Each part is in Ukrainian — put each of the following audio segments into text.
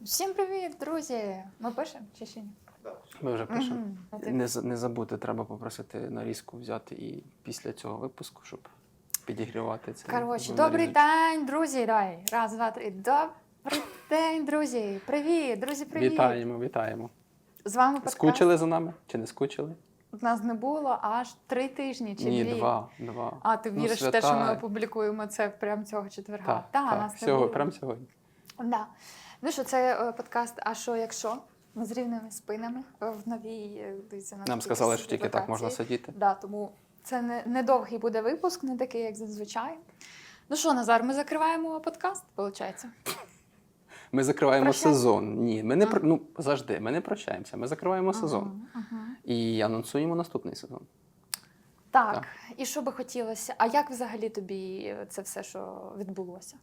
Всім привіт, друзі! Ми пишемо чи ще ні? Ми вже пишемо. Мгм. Не, з- не забути, треба попросити нарізку взяти і після цього випуску, щоб підігрівати це. Коротше, добрий нарізочку. день, друзі. Давай. Раз, два, три. Добрий день, друзі. Привіт, друзі, привіт. Вітаємо, вітаємо. З вами подкаст. Скучили за нами чи не скучили? Нас не було аж три тижні чи Ні, дві. два. два. А ти Ну, віриш в те, що ми опублікуємо це прямо цього четверга? Так, Та, так. нас не Всього, було. прямо сьогодні. Да. Ну що, це е, подкаст А що якщо? Ми з рівними спинами е, в новій е, дивіться, на Нам сказали, що тільки так можна сидіти. Да, тому це не, довгий буде випуск, не такий, як зазвичай. Ну що, Назар, ми закриваємо подкаст, виходить? Ми закриваємо Прощаємо? сезон. Ні, ми не А. ну завжди. Ми не прощаємося. Ми закриваємо сезон Ага, ага. і анонсуємо наступний сезон. Так, Так. і що би хотілося? А як взагалі тобі це все, що відбулося?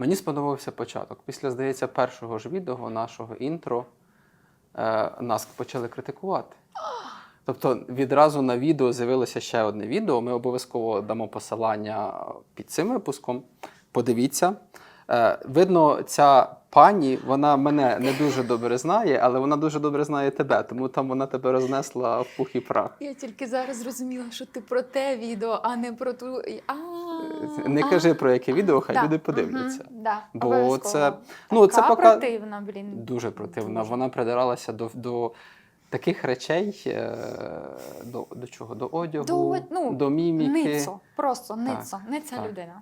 Мені сподобався початок. Після, здається, першого ж відео нашого інтро е, нас почали критикувати. Тобто відразу на відео з'явилося ще одне відео. Ми обов'язково дамо посилання під цим випуском. Подивіться. Е, видно, ця пані, вона мене не дуже добре знає, але вона дуже добре знає тебе, тому там вона тебе рознесла в пух і прах. Я тільки зараз зрозуміла, що ти про те відео, а не про ту. А, Не кажи про яке відео, хай люди подивляться. Бо це- ну, це пока- противна, блін. Дуже противна. Вона придиралася до, до таких речей, е, до, до чого? До одягу, До, ну, до міміки. Ницо, просто ницо, не ця людина.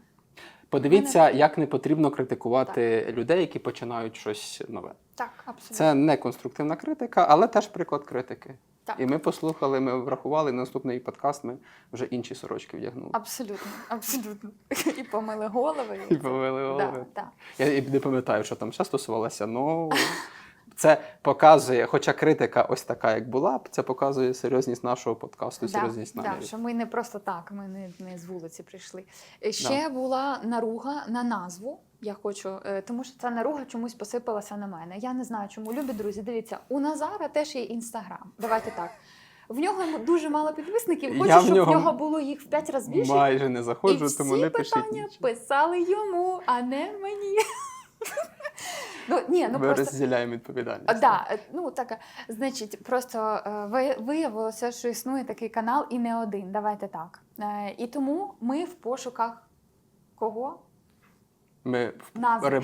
Подивіться, як не потрібно критикувати людей, які починають щось нове. Так, абсолютно. Це не конструктивна критика, але теж приклад критики. Так. І ми послухали, ми врахували на наступний подкаст. Ми вже інші сорочки вдягнули. Абсолютно, абсолютно. І помили голови. І помили голови. Да, да. Я і не пам'ятаю, що там ще стосувалося. Ну це показує, хоча критика ось така, як була, це показує серйозність нашого подкасту, Да, серйозність да, що ми не просто так, ми не, не з вулиці прийшли. Е, Ще була наруга на назву. Я хочу, е, тому що ця наруга чомусь посипалася на мене. Я не знаю, чому. Любі друзі, дивіться, у Назара теж є інстаграм. Давайте так. В нього дуже мало підписників. Я Хочу, в щоб нього в нього було їх в п'ять разів більше. Майже не І заходжу, всі тому не пишіть. питання нічого. писали йому, а не мені. Ну, ні, ну Ми просто розділяємо відповідальність. А, Да, е, ну так, значить, просто е, виявилося, що існує такий канал і не один. Давайте так. Е, І тому ми в пошуках кого? Ми Назви. реб...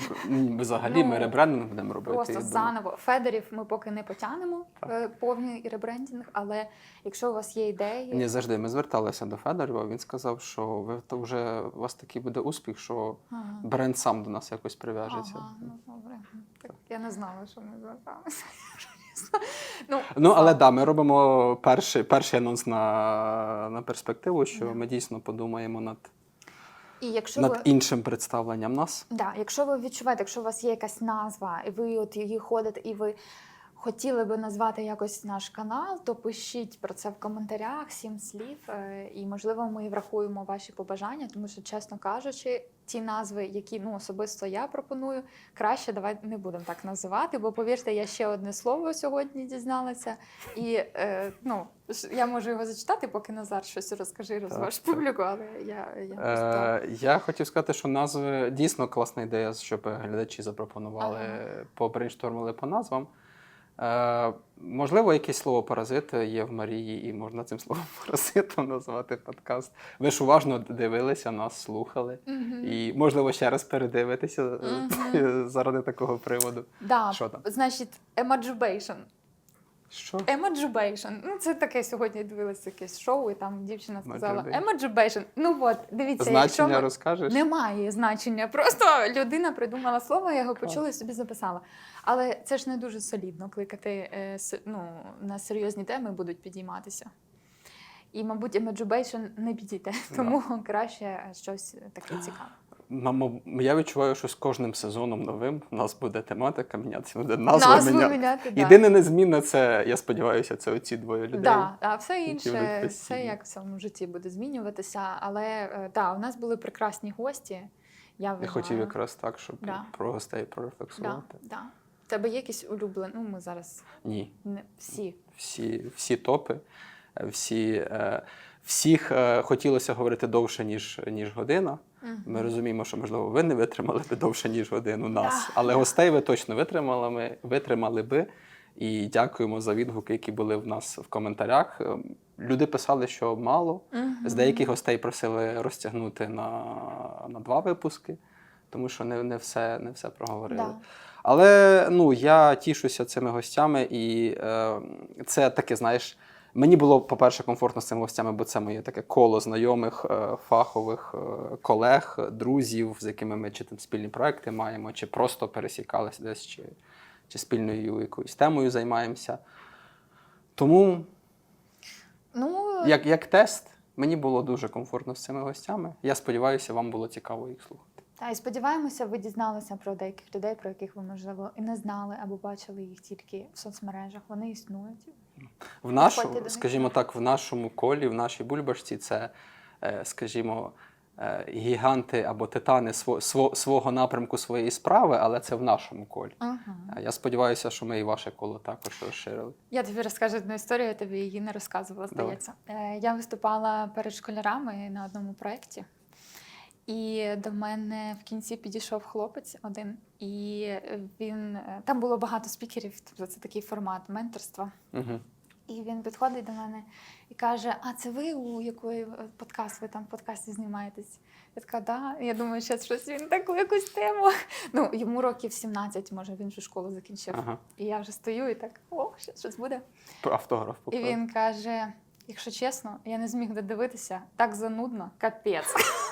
взагалі Ну, ми ребрендинг будемо робити. Просто заново. Федерів ми поки не потягнемо Так. е, повний ребрендінг, але якщо у вас є ідеї, Ні, завжди ми зверталися до Федорова. Він сказав, що ви то вже у вас такий буде успіх, що Ага. бренд сам до нас якось прив'яжеться. Ага, ну, добре. Так, я не знала, що ми зверталися. ну, Ну, але слава да, ми робимо перший, перший анонс на, на перспективу, що Да. ми дійсно подумаємо над, І якщо над ви... іншим представленням нас. Да, якщо ви відчуваєте, якщо у вас є якась назва, і ви от її ходите, і ви хотіли би назвати якось наш канал, то пишіть про це в коментарях, сім слів. е, І можливо, ми врахуємо ваші побажання, тому що, чесно кажучи, ті назви, які ну особисто я пропоную, краще давайте не будемо так називати, бо повірте, я ще одне слово сьогодні дізналася. І е, ну, я можу його зачитати, поки Назар щось розкаже, розваж публіку, але я, я просто... Е, я хотів сказати, що назви дійсно класна ідея, щоб глядачі запропонували, Ага. побрейнштормили по назвам. Е, можливо, якесь слово паразит є в Марії, і можна цим словом паразитом назвати подкаст. Ви ж уважно дивилися, нас слухали. Угу. І, можливо, ще раз передивитися угу. Заради такого приводу. Да, Що там? Значить, емаджубейшн. Що? Емаджубейшн. Ну, це таке сьогодні дивилася якесь шоу, і там дівчина сказала емаджубейшн. Ну от, дивіться, Значення якщо ми... розкажеш? немає значення. Просто людина придумала слово, я його почула і собі записала. Але це ж не дуже солідно кликати е, ну, на серйозні теми будуть підійматися. І, мабуть, емаджубейшн не підійде, тому краще щось таке цікаве. Я відчуваю, що з кожним сезоном новим у нас буде тематика мінятися, буде назва Назву міняти. міняти, да. Єдине незмінне це, я сподіваюся, це оці двоє людей. Да, а все інше, все як в цьому житті буде змінюватися. Але е, да, у нас були прекрасні гості. Я, Я хотів якраз так, щоб Да. про гостей да, прорефлексувати. да. В тебе є якісь улюблені? Ну, ми зараз Ні, не всі. всі, всі топи, е, всі, е, всіх е, хотілося говорити довше, ніж, ніж година. Ми розуміємо, що можливо ви не витримали би довше, ніж годину нас, але гостей ви точно витримали, ми, витримали би. І дякуємо за відгуки, які були в нас в коментарях. Ем, Люди писали, що мало. З деяких гостей просили розтягнути на, на два випуски, тому що не, не, все, не все проговорили. Да. Але ну, я тішуся цими гостями, і е, це таке, знаєш, мені було, по-перше, комфортно з цими гостями, бо це моє таке коло знайомих, е, фахових е, колег, друзів, з якими ми чи там спільні проекти маємо, чи просто пересікалися десь, чи, чи спільною якоюсь темою займаємося. Тому, Ну, як, як тест, мені було дуже комфортно з цими гостями. Я сподіваюся, вам було цікаво їх слухати. та і сподіваємося, ви дізналися про деяких людей, про яких ви можливо і не знали або бачили їх тільки в соцмережах. Вони існують. В нашу, скажімо так, в нашому колі, в нашій бульбашці, це, е, скажімо, е, гіганти або титани сво- сво- свого напрямку своєї справи, але це в нашому колі. Ага. Е, Я сподіваюся, що ми і ваше коло також розширили. Я тобі розкажу одну історію, я тобі її не розказувала, здається. Е, Я виступала перед школярами на одному проєкті, і до мене в кінці підійшов хлопець один, і він е, там було багато спікерів, тобто це такий формат менторства. Угу. І він підходить до мене і каже: А це ви у якої е, подкаст? Ви там в подкасті знімаєтесь? Я така, да. Я думаю, що щось він таку якусь тему. Ну, йому років 17, може, він вже школу закінчив. Ага. І я вже стою і так, о, щось буде. Автограф І він каже: якщо чесно, я не зміг додивитися, так занудно, капець.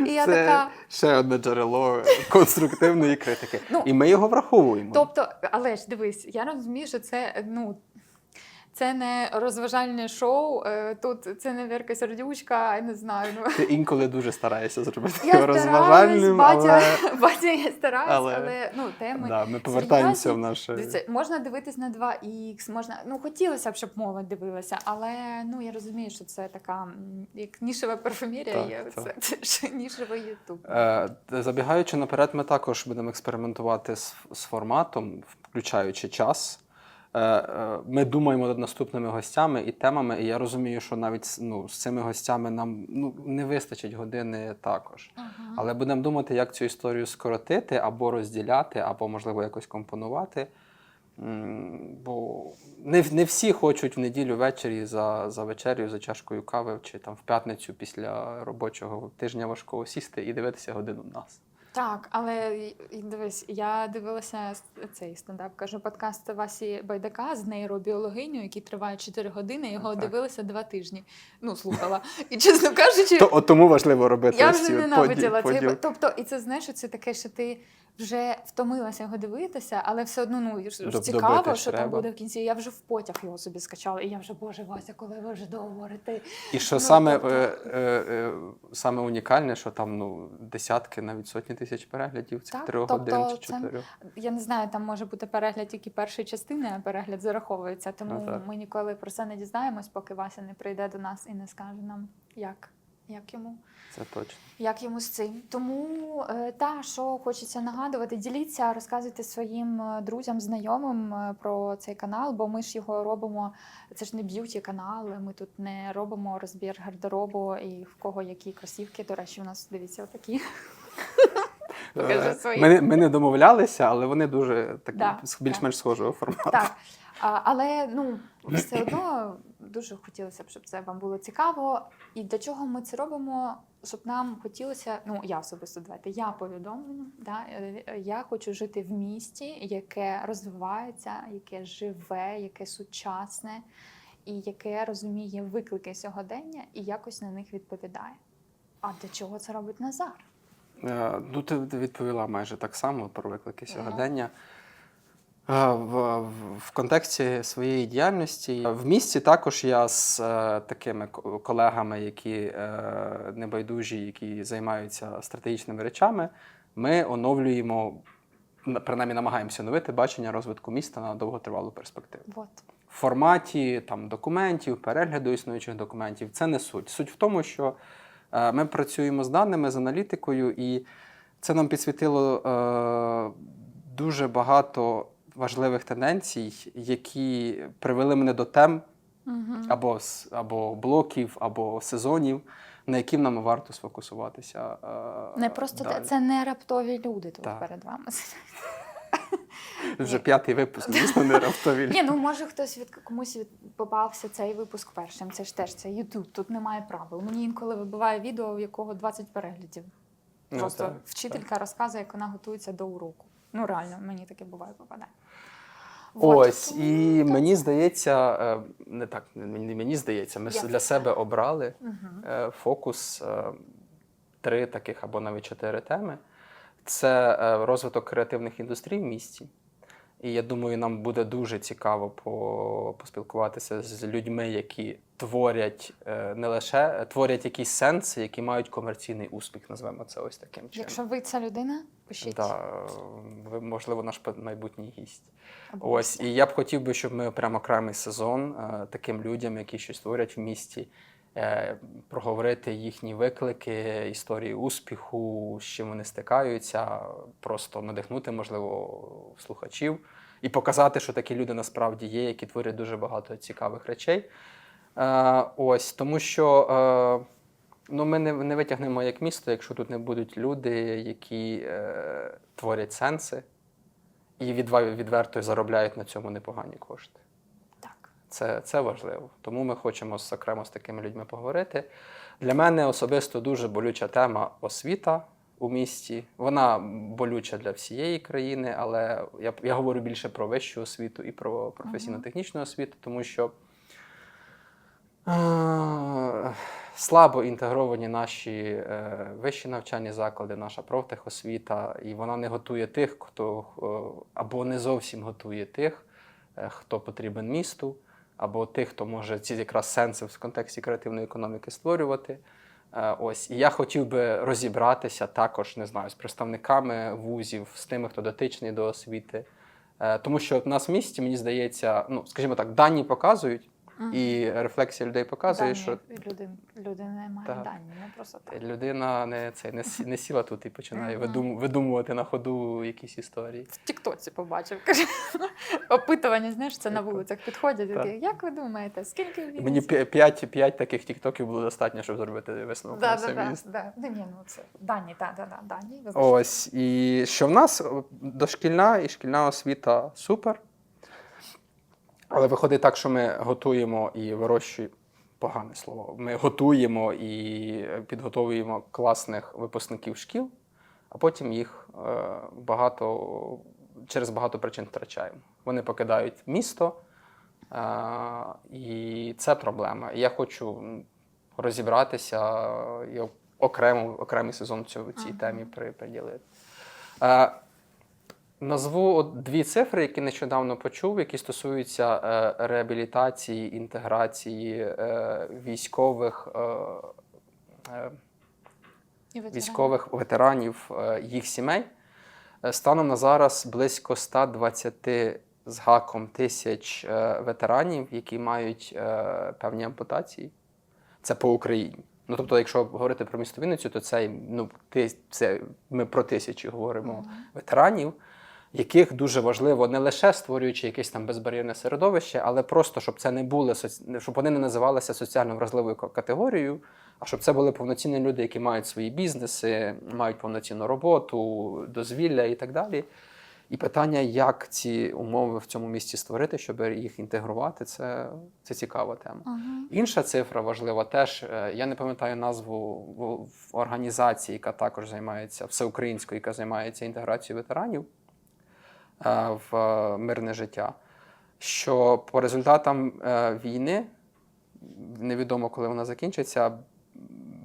І я Це така. ще одне джерело конструктивної критики. Ну, і ми його враховуємо. Тобто, але ж дивись, я розумію, що це ну. Це не розважальне шоу, е, тут це не Вірка Сердючка, я не знаю. Ну. Ти інколи дуже стараєшся зробити Я розважальним, батя, але батя, я стараюсь, але- але, ну, теми. да, ми повертаємося серйозні. в наше. Дивіться, можна дивитись на 2х, можна. Ну, хотілося б, щоб мова дивилася, але ну я розумію, що це така як нішева парфумерія, Так, є так. це, це нішевий ютуб. Е, Забігаючи наперед, ми також будемо експериментувати з, з форматом, включаючи час. Е, е, Ми думаємо над наступними гостями і темами, і я розумію, що навіть ну, з цими гостями нам ну, не вистачить години також. Ага. Але будемо думати, як цю історію скоротити або розділяти, або, можливо, якось компонувати. Бо не, не всі хочуть в неділю ввечері за, за вечерю, за чашкою кави, чи там в п'ятницю після робочого тижня важкого сісти і дивитися годину нас. Так, але дивись, я дивилася цей стендап, кажу, подкаст Васі Байдака з нейробіологиню, який триває 4 години. Його Так. дивилася 2 тижні. Ну, слухала. І чесно кажучи, То, от тому важливо робити Я вже ненавиділа цей. Тобто, і це знаєш, це таке, що ти вже втомилася його дивитися, але все одно ну ж- цікаво, що там буде в кінці. Я вже в потяг його собі скачала, і я вже боже Вася, коли ви вже договорите. І що Ну, саме, тобто- е, е, е, саме унікальне, що там ну, десятки, навіть сотні тисяч переглядів цих трьох тобто годин чи чотирьох. Я не знаю, там може бути перегляд тільки першої частини, а перегляд зараховується. Тому Ну, ми ніколи про це не дізнаємось, поки Вася не прийде до нас і не скаже нам, як, як йому. Це точно. Як йому з цим? Тому е, та що хочеться нагадувати, діліться, розказуйте своїм е, друзям, знайомим е, про цей канал, бо ми ж його робимо. Це ж не б'юті канал. Ми тут не робимо розбір гардеробу і в кого які кросівки. До речі, у нас дивіться отакі. Ми, не- ми не домовлялися, але вони дуже такі Да, більш-менш схожого формату. Так. А, але ну все одно дуже хотілося б, щоб це вам було цікаво. І для чого ми це робимо? Щоб нам хотілося, ну я особисто давайте, я повідомлю. Да, е, е, я хочу жити в місті, яке розвивається, яке живе, яке сучасне, і яке розуміє виклики сьогодення і якось на них відповідає. А для чого це робить Назар? Е, Ну, ти відповіла майже так само про виклики Ага. сьогодення. Е, В, в, в контексті своєї діяльності в місті також я з е, такими колегами, які е, небайдужі, які займаються стратегічними речами, ми оновлюємо, на- принаймні намагаємося оновити бачення розвитку міста на довготривалу перспективу. От. в форматі там, документів, перегляду існуючих документів. Це не суть. Суть в тому, що е, ми працюємо з даними, з аналітикою, і це нам підсвітило е, дуже багато важливих тенденцій, які привели мене до тем Угу. або, або блоків, або сезонів, на які нам варто сфокусуватися. е, Не просто далі. це не раптові люди тут Так. перед вами. Вже п'ятий випуск, звісно, не раптові. Ні, ну може хтось від комусь від попався цей випуск першим. Це ж теж це Ютуб, тут немає правил. Мені інколи вибиває відео, в якого 20 переглядів. Ну, Просто так, вчителька розказує, як вона готується до уроку. Ну реально, мені таке буває попадає. Ось, і мені здається, е, не так, мені, мені здається, ми для себе обрали е, фокус е, три таких або навіть чотири теми. Це розвиток креативних індустрій в місті. І я думаю, нам буде дуже цікаво по, поспілкуватися з людьми, які творять не лише творять якісь сенси, які мають комерційний успіх, назвемо це ось таким чином. Якщо ви ця людина, пишіть. Да, ви, можливо, наш майбутній гість. Або Ось, і я б хотів би, щоб ми прямо окремий сезон е, таким людям, які щось творять в місті, е, проговорити їхні виклики, історії успіху, з чим вони стикаються, просто надихнути, можливо, слухачів і показати, що такі люди насправді є, які творять дуже багато цікавих речей. Е, ось, тому що. Ну, ми не, не витягнемо як місто, якщо тут не будуть люди, які е, творять сенси і відверто заробляють на цьому непогані кошти. Так. Це, це важливо. Тому ми хочемо з- окремо з такими людьми поговорити. Для мене особисто дуже болюча тема освіта у місті. Вона болюча для всієї країни, але я, я говорю більше про вищу освіту і про професійно-технічну освіту, тому що слабо інтегровані наші е, вищі навчальні заклади, наша профтехосвіта, і вона не готує тих, хто е, або не зовсім готує тих, е, хто потрібен місту, або тих, хто може ці якраз сенси в контексті креативної економіки створювати. Ось і я хотів би розібратися також, не знаю, з представниками вузів, з тими, хто дотичний до освіти. Тому що у нас в місті, мені здається, ну скажімо так, дані показують, І рефлексія людей показує, Дані, що людин, людина не має Так. дані, не просто так. людина не, це, не, не сіла тут і починає Мгм. видум, видумувати на ходу якісь історії. В Тіктоці побачив. Каже, опитування, знаєш, це на вулицях підходять. Так. Такі, як ви думаєте, скільки в Мені Вінниці?» 5, 5 таких тіктоків було достатньо, щоб зробити висновок Да, да, да, да. Да, ні, ну це дані, так, да, да, дані. Ось, і що в нас дошкільна і шкільна освіта супер. Але виходить так, що ми готуємо і вирощуємо погане слово. Ми готуємо і підготовуємо класних випускників шкіл, а потім їх е, багато через багато причин втрачаємо. Вони покидають місто, е, і це проблема. І я хочу розібратися і окремо, окремий сезон цю, цій темі приділити. Назву дві цифри, які нещодавно почув, які стосуються е, реабілітації, інтеграції е, військових, е, е, військових ветеранів, їх сімей. Станом на зараз близько 120 з гаком тисяч ветеранів, які мають певні ампутації. Це по Україні. Ну тобто, якщо говорити про місто Вінницю, то це, ну, ти- це ми про тисячі говоримо Мгм. ветеранів, яких дуже важливо не лише створюючи якесь там безбар'єрне середовище, але просто щоб це не були щоб вони не називалися соціально вразливою категорією, а щоб це були повноцінні люди, які мають свої бізнеси, мають повноцінну роботу, дозвілля і так далі. І питання, як ці умови в цьому місті створити, щоб їх інтегрувати, це, це цікава тема. Ага. Інша цифра важлива теж. е, Я не пам'ятаю назву в- організації, яка також займається всеукраїнською, яка займається інтеграцією ветеранів в е, мирне життя. Що по результатам е, війни, невідомо коли вона закінчиться,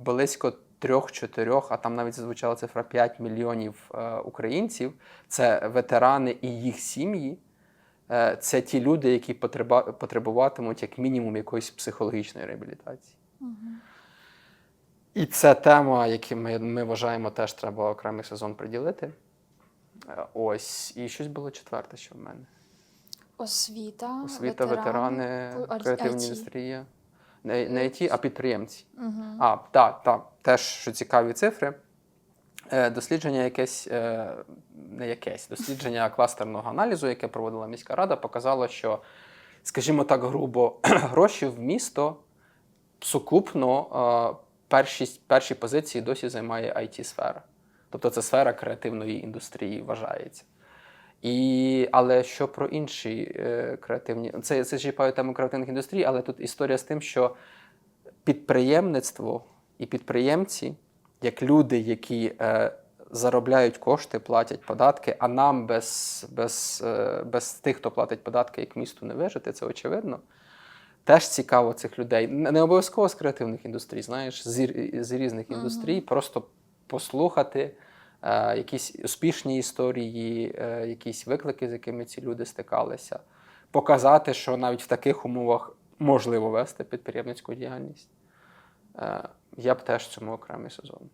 близько 3-4, а там навіть звучала цифра 5 мільйонів е, українців. Це ветерани і їх сім'ї. Е, Це ті люди, які потребуватимуть як мінімум якоїсь психологічної реабілітації. Мгм. І це тема, яку ми, ми вважаємо, теж треба окремий сезон приділити. Ось, і щось було четверте, що в мене. Освіта, Освіта, ветерани, а- креативна індустрія. Не, не IT, а підприємці. Мгм. А, так, так, теж що цікаві цифри. Е, Дослідження якесь, е, не якесь, дослідження кластерного аналізу, яке проводила міська рада, показало, що, скажімо так, грубо, гроші в місто сукупно е, перші, перші позиції досі займає IT-сфера. Тобто це сфера креативної індустрії вважається. І, але що про інші е, креативні. Це, це чіпаю тему креативних індустрій, але тут історія з тим, що підприємництво і підприємці, як люди, які е, заробляють кошти, платять податки, а нам без, без, е, без тих, хто платить податки, як місту не вижити, це очевидно. Теж цікаво цих людей. Не обов'язково з креативних індустрій, знаєш, з, з різних індустрій, просто послухати якісь успішні історії, е, якісь виклики, з якими ці люди стикалися, показати, що навіть в таких умовах можливо вести підприємницьку діяльність. Е, я б теж цьому окремий сезон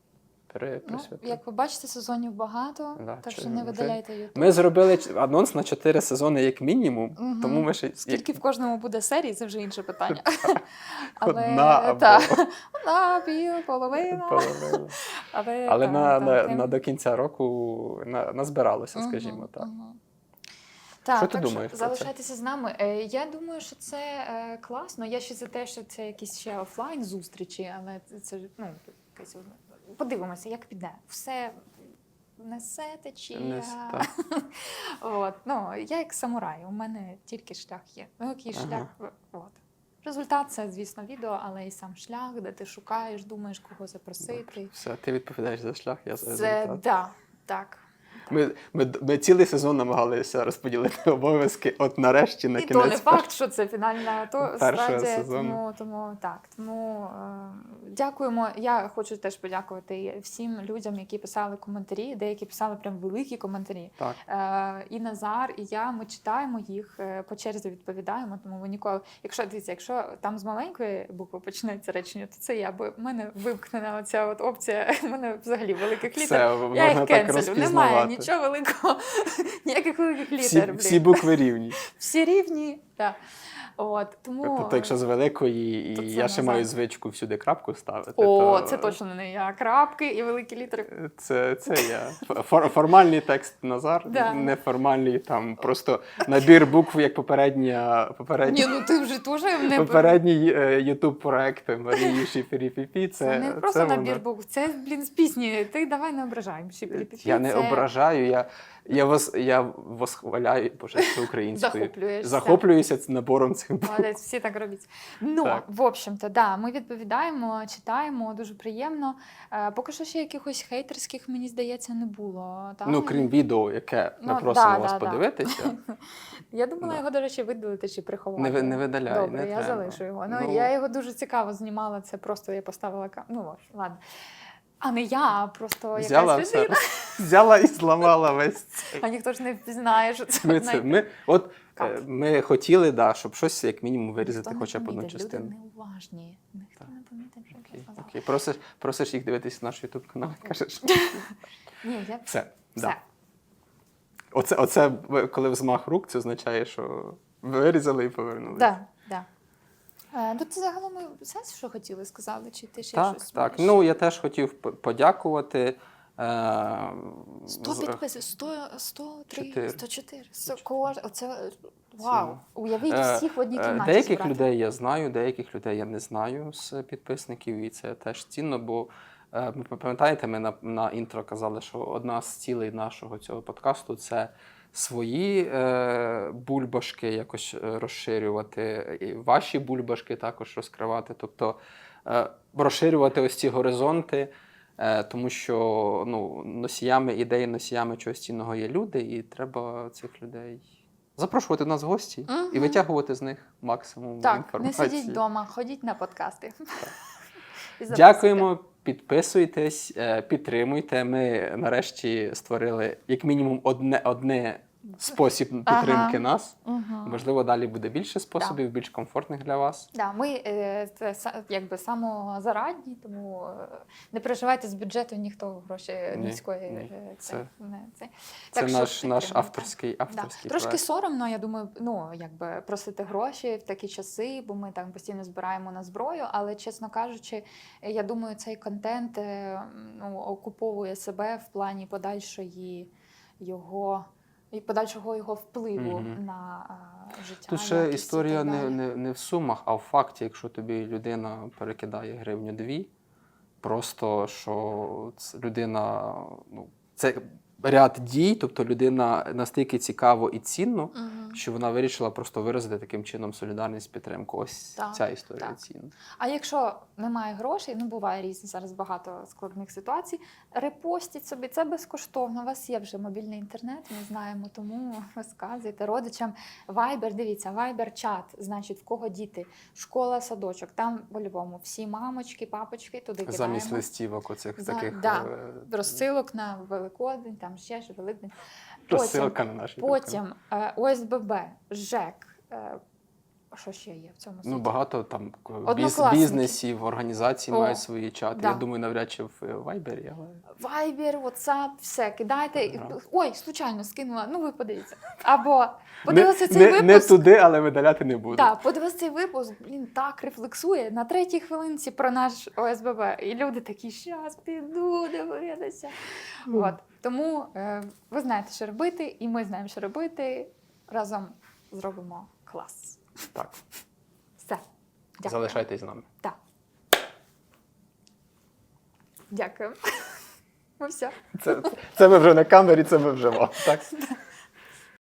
пере- Ну, як ви бачите, сезонів багато, Да, так що не видаляйте YouTube. Ми зробили анонс на 4 сезони як мінімум, Мгм. тому ми ще Скільки в кожному буде серій, це вже інше питання. Одна або- та, одна, пів, половина. половина. Але, Але та, на, та, на, тим- на до кінця року на, назбиралося, Мгм, скажімо так. мгм. Так, Що ти так думаєш що залишайтеся з нами. Е, Я думаю, що це е, класно. Я ще за те, що це якісь ще офлайн зустрічі, але це- ну якась подивимося, як піде. Все несе течія. От, ну, я як самурай, у мене тільки шлях є. Ну, який Ага. шлях. От. Результат це, звісно, відео, але і сам шлях, де ти шукаєш, думаєш, кого запросити. Все, ти відповідаєш за шлях, я за Це да, так. Ми, ми, ми цілий сезон намагалися розподілити обов'язки. От нарешті на І кінець то не факт, що це фінальна то стадія. Тому, тому так. Тому е, дякуємо. Я хочу теж подякувати всім людям, які писали коментарі. Деякі писали прям великі коментарі. Так. Е, і Назар, і я ми читаємо їх е, по черзі відповідаємо. Тому ви ніколи, якщо дивіться, якщо там з маленької букви почнеться речення, то це я, бо в мене вимкнена оця от опція. В мене взагалі великих літер. Все, Я їх кенселю. Немає розпізнавати. Нічого великого, ніяких великих літер. Всі, всі букви рівні. Всі рівні. Так. От, тому... Тобто, якщо з великої, і то я ще маю звичку всюди крапку ставити. О, то це точно не я. Крапки і великі літери. Це, це я. Фор- формальний текст Назар, Да. неформальний там просто набір букв, як попередня, попередня Ні, ну ти вже теж не Попередній ютуб проект Марії Шіфері-Піпі. Це, Це, не просто вона. набір букв, це, блін, з пісні. Ти давай не ображаємо. Я не ображаю, я, я, вас, я восхваляю, боже, це українською. Захоплюєшся. Захоплююся набором цих. Молодець, всі так роблять. Ну, Так. в общем-то, да, ми відповідаємо, читаємо, дуже приємно. Е, поки що ще якихось хейтерських, мені здається, не було. Так? Ну, крім відео, яке ми Ну, просимо да, вас да, подивитися. Я думала його, до речі, видалити чи приховати. Не ви- не видаляй, Добре, не я треба. залишу його. Ну, Ну. я його дуже цікаво знімала. Це просто я поставила кам... Ну, ладно. А не я, а просто Взяла, якась все, людина. взяла і зламала весь цей. А ніхто ж не впізнає, що це Ми, одна це, й- ми, от, е, ми хотіли, да, щоб щось як мінімум вирізати хоча б одну частину. Люди неуважні. Ніхто не помітить, що я сказала. окей. Просиш, просиш їх дивитися наш ютуб канал, кажеш. Ні, я Все. все. Да. Оце, оце коли взмах рук, це означає, що вирізали і повернули. Да, да. Е, ну, це загалом все, що хотіли сказали, чи ти ще Так, щось так. маєш? Ну я теж хотів подякувати. Е, 100 підписів, 100, 103, Чотири. 104. Сто- кож- Оце, е, вау. Уявіть Е, всіх в одній е, кімнаті Деяких зібрати. людей я знаю, деяких людей я не знаю з підписників, і це теж цінно, бо е, ви пам'ятаєте, ми на, на інтро казали, що одна з цілей нашого цього подкасту це свої е, бульбашки якось е, розширювати, і ваші бульбашки також розкривати. Тобто е, розширювати ось ці горизонти. Е, Тому що ну, носіями ідей, носіями чогось цінного є люди, і треба цих людей запрошувати нас в гості і витягувати з них максимум Так, не сидіть вдома, ходіть на подкасти. Дякуємо, підписуйтесь, е, підтримуйте. Ми нарешті створили як мінімум одне, одне спосіб підтримки Ага. нас. Мгм. Можливо, далі буде більше способів, більш комфортних для вас. Да, ми е, це якби самозарадні, тому е, не переживайте з бюджету, ніхто гроші Ні, низької. ні, е, Це, це- не, це. Це Так що наш, наш підтримуйте. авторський, Да. авторський Трошки проект. соромно, я думаю, ну якби просити гроші в такі часи, бо ми там постійно збираємо на зброю. Але чесно кажучи, я думаю, цей контент ну, окуповує себе в плані подальшої його і подальшого його впливу Мгм. на а, життя. Тут ще історія не, не, не в сумах, а в факті, якщо тобі людина перекидає гривню дві, просто що людина, ну, це ряд дій, тобто людина настільки цікаво і цінно, Мгм. що вона вирішила просто виразити таким чином солідарність, підтримку. Ось Так, ця історія так. цінна. А якщо немає грошей, ну буває різні зараз багато складних ситуацій. Репостіть собі, це безкоштовно. У вас є вже мобільний інтернет, ми знаємо, тому розказуйте родичам. Вайбер, дивіться, вайбер чат, значить, в кого діти, школа, садочок. Там по-любому всі мамочки, папочки туди Замість кидаємо. листівок оцих За- таких да. е, Розсилок на Великодень, там ще ж Великдень. розсилка на наші Потім е, ОСББ, ЖЕК. е, Що ще є в цьому світі? Ну, багато там біз, бізнесів, організацій О, мають свої чати. да. Я думаю, навряд чи в Вайбері, але Вайбер, WhatsApp, все кидайте. Ага. Ой, случайно скинула. Ну ви подивіться. Або подивилися цей не, випуск. не туди, але видаляти не буду. Так, подивився цей випуск, блін, так рефлексує на третій хвилинці про наш ОСББ. І люди такі, щас піду дивитися. От. Тому е, ви знаєте, що робити, і ми знаємо, що робити. Разом зробимо клас. Так. Все. Дякую. Залишайтесь з нами. Так. Дякую. Ну все. Це, це ви вже на камері, це ви вже вам. Так?